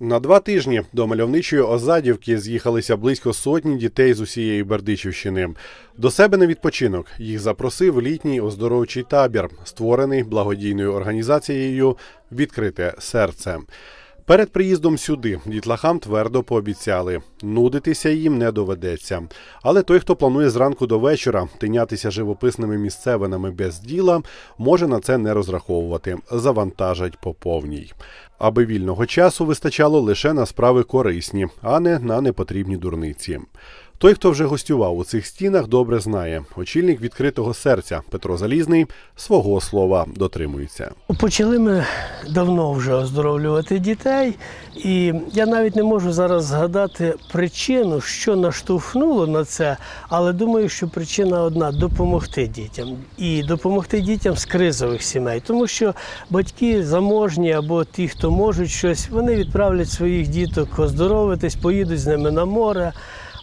На два тижні до мальовничої Озадівки з'їхалися близько сотні дітей з усієї Бердичівщини. До себе на відпочинок їх запросив літній оздоровчий табір, створений благодійною організацією Відкрите серце. Перед приїздом сюди дітлахам твердо пообіцяли нудитися їм не доведеться. Але той, хто планує зранку до вечора тинятися живописними місцевинами без діла, може на це не розраховувати. Завантажать по повній. Аби вільного часу вистачало лише на справи корисні, а не на непотрібні дурниці. Той, хто вже гостював у цих стінах, добре знає. Очільник відкритого серця Петро Залізний свого слова дотримується. Почали ми давно вже оздоровлювати дітей, і я навіть не можу зараз згадати причину, що наштовхнуло на це, але думаю, що причина одна допомогти дітям і допомогти дітям з кризових сімей, тому що батьки заможні або ті, хто можуть щось, вони відправлять своїх діток оздоровитись, поїдуть з ними на море.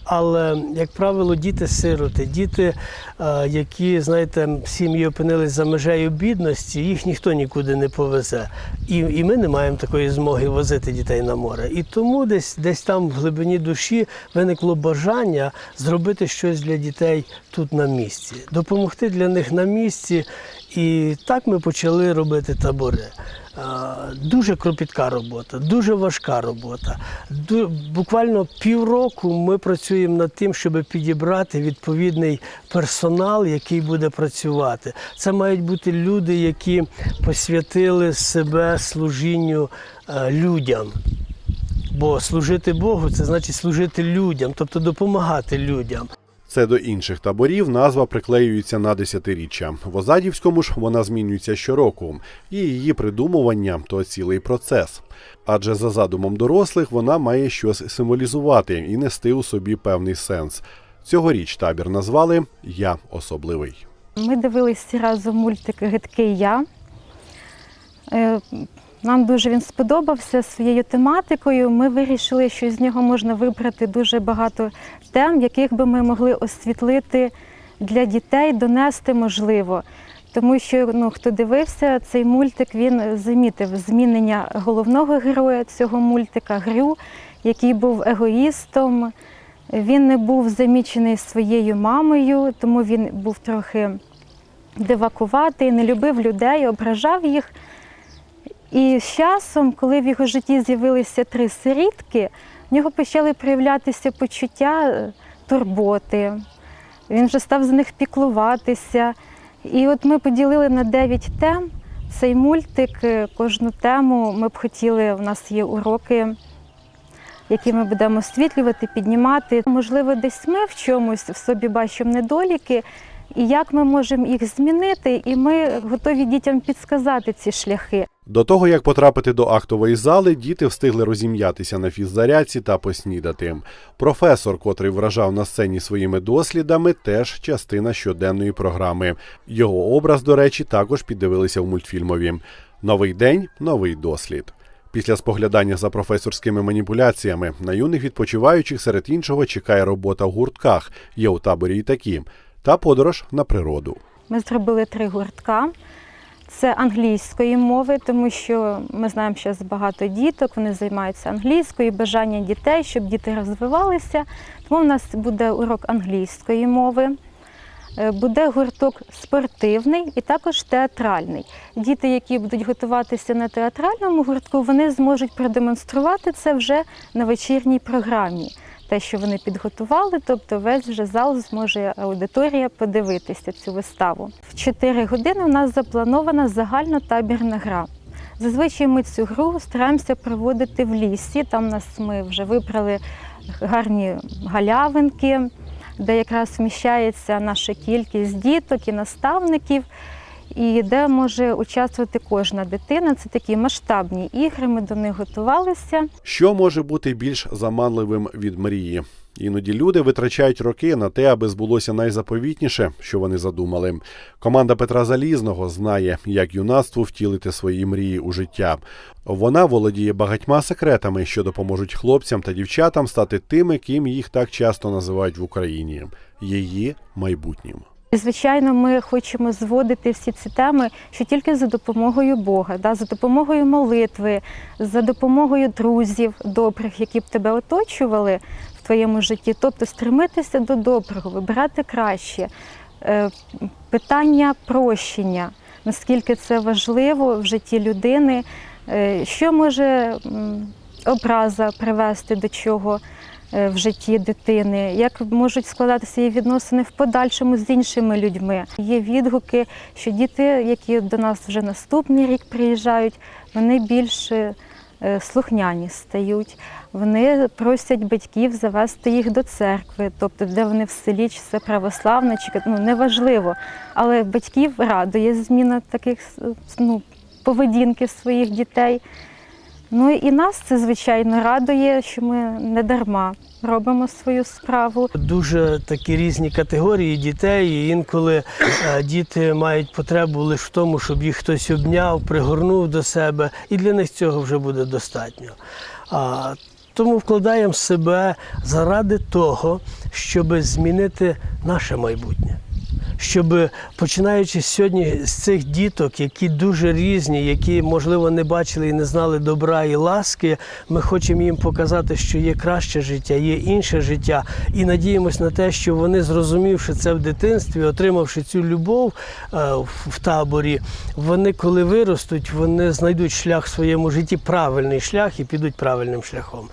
Але, як правило, діти-сироти, діти, е, які, знаєте, сім'ї опинились за межею бідності, їх ніхто нікуди не повезе. І, і ми не маємо такої змоги возити дітей на море. І тому десь, десь там в глибині душі виникло бажання зробити щось для дітей тут на місці, допомогти для них на місці. І так ми почали робити табори. Е, Дуже кропітка робота, дуже важка робота. Буквально півроку ми працюємо над тим, щоб підібрати відповідний персонал, який буде працювати. Це мають бути люди, які посвятили себе служінню е, людям. Бо служити Богу це значить служити людям, тобто допомагати людям. Це до інших таборів назва приклеюється на десятиріччя. В Озадівському ж вона змінюється щороку, і її придумування то цілий процес. Адже за задумом дорослих вона має щось символізувати і нести у собі певний сенс. Цьогоріч табір назвали Я особливий. Ми дивилися разом мультик Гидкий я. Нам дуже він сподобався своєю тематикою. Ми вирішили, що з нього можна вибрати дуже багато тем, яких би ми могли освітлити для дітей, донести можливо. Тому що ну, хто дивився цей мультик, він замітив змінення головного героя цього мультика Грю, який був егоїстом. Він не був замічений своєю мамою, тому він був трохи дивакуватий, не любив людей, ображав їх. І з часом, коли в його житті з'явилися три сирітки, в нього почали проявлятися почуття е, турботи. Він вже став за них піклуватися. І от ми поділили на дев'ять тем цей мультик. Е, Кожну тему ми б хотіли, у нас є уроки, які ми будемо освітлювати, піднімати. Можливо, десь ми в чомусь в собі бачимо недоліки, і як ми можемо їх змінити, і ми готові дітям підсказати ці шляхи. До того, як потрапити до актової зали, діти встигли розім'ятися на фіззарядці та поснідати. Професор, котрий вражав на сцені своїми дослідами, теж частина щоденної програми. Його образ, до речі, також піддивилися в мультфільмові. Новий день, новий дослід. Після споглядання за професорськими маніпуляціями на юних відпочиваючих серед іншого чекає робота в гуртках. Є у таборі і такі, та подорож на природу. Ми зробили три гуртка. Це англійської мови, тому що ми знаємо, що багато діток, вони займаються англійською, бажання дітей, щоб діти розвивалися. Тому в нас буде урок англійської мови. Е, Буде гурток спортивний і також театральний. Діти, які будуть готуватися на театральному гуртку, вони зможуть продемонструвати це вже на вечірній програмі. Те, що вони підготували, тобто весь вже зал зможе аудиторія подивитися цю виставу. В 4 години у нас запланована загальнотабірна гра. Зазвичай ми цю гру стараємося проводити в лісі. Там нас ми вже вибрали гарні галявинки, де якраз вміщається наша кількість діток і наставників, і де може участвувати кожна дитина. Це такі масштабні ігри. Ми до них готувалися. Що може бути більш заманливим від мрії? Іноді люди витрачають роки на те, аби збулося найзаповітніше, що вони задумали. Команда Петра Залізного знає, як юнацтву втілити свої мрії у життя. Вона володіє багатьма секретами, що допоможуть хлопцям та дівчатам стати тими, ким їх так часто називають в Україні її майбутнім. Звичайно, ми хочемо зводити всі ці теми, що тільки за допомогою Бога, да, за допомогою молитви, за допомогою друзів добрих, які б тебе оточували в твоєму житті. Тобто стремитися до доброго, вибирати краще. Е, Питання прощення, наскільки це важливо в житті людини, Е, що може образа привести до чого в житті дитини, як можуть складатися її відносини в подальшому з іншими людьми. Є відгуки, що діти, які до нас вже наступний рік приїжджають, вони більш е, слухняні стають. Вони просять батьків завести їх до церкви, тобто де вони в селі, чи це православна, чи ну, неважливо. Але батьків радує зміна таких ну, поведінки своїх дітей. Ну і нас це, звичайно, радує, що ми не дарма робимо свою справу. Дуже такі різні категорії дітей. І інколи е, діти мають потребу лише в тому, щоб їх хтось обняв, пригорнув до себе, і для них цього вже буде достатньо. А, тому вкладаємо себе заради того, щоб змінити наше майбутнє. Щоб починаючи сьогодні з цих діток, які дуже різні, які можливо не бачили і не знали добра і ласки, ми хочемо їм показати, що є краще життя, є інше життя, і надіємось на те, що вони, зрозумівши це в дитинстві, отримавши цю любов е, в таборі, вони, коли виростуть, вони знайдуть шлях в своєму житті, правильний шлях і підуть правильним шляхом.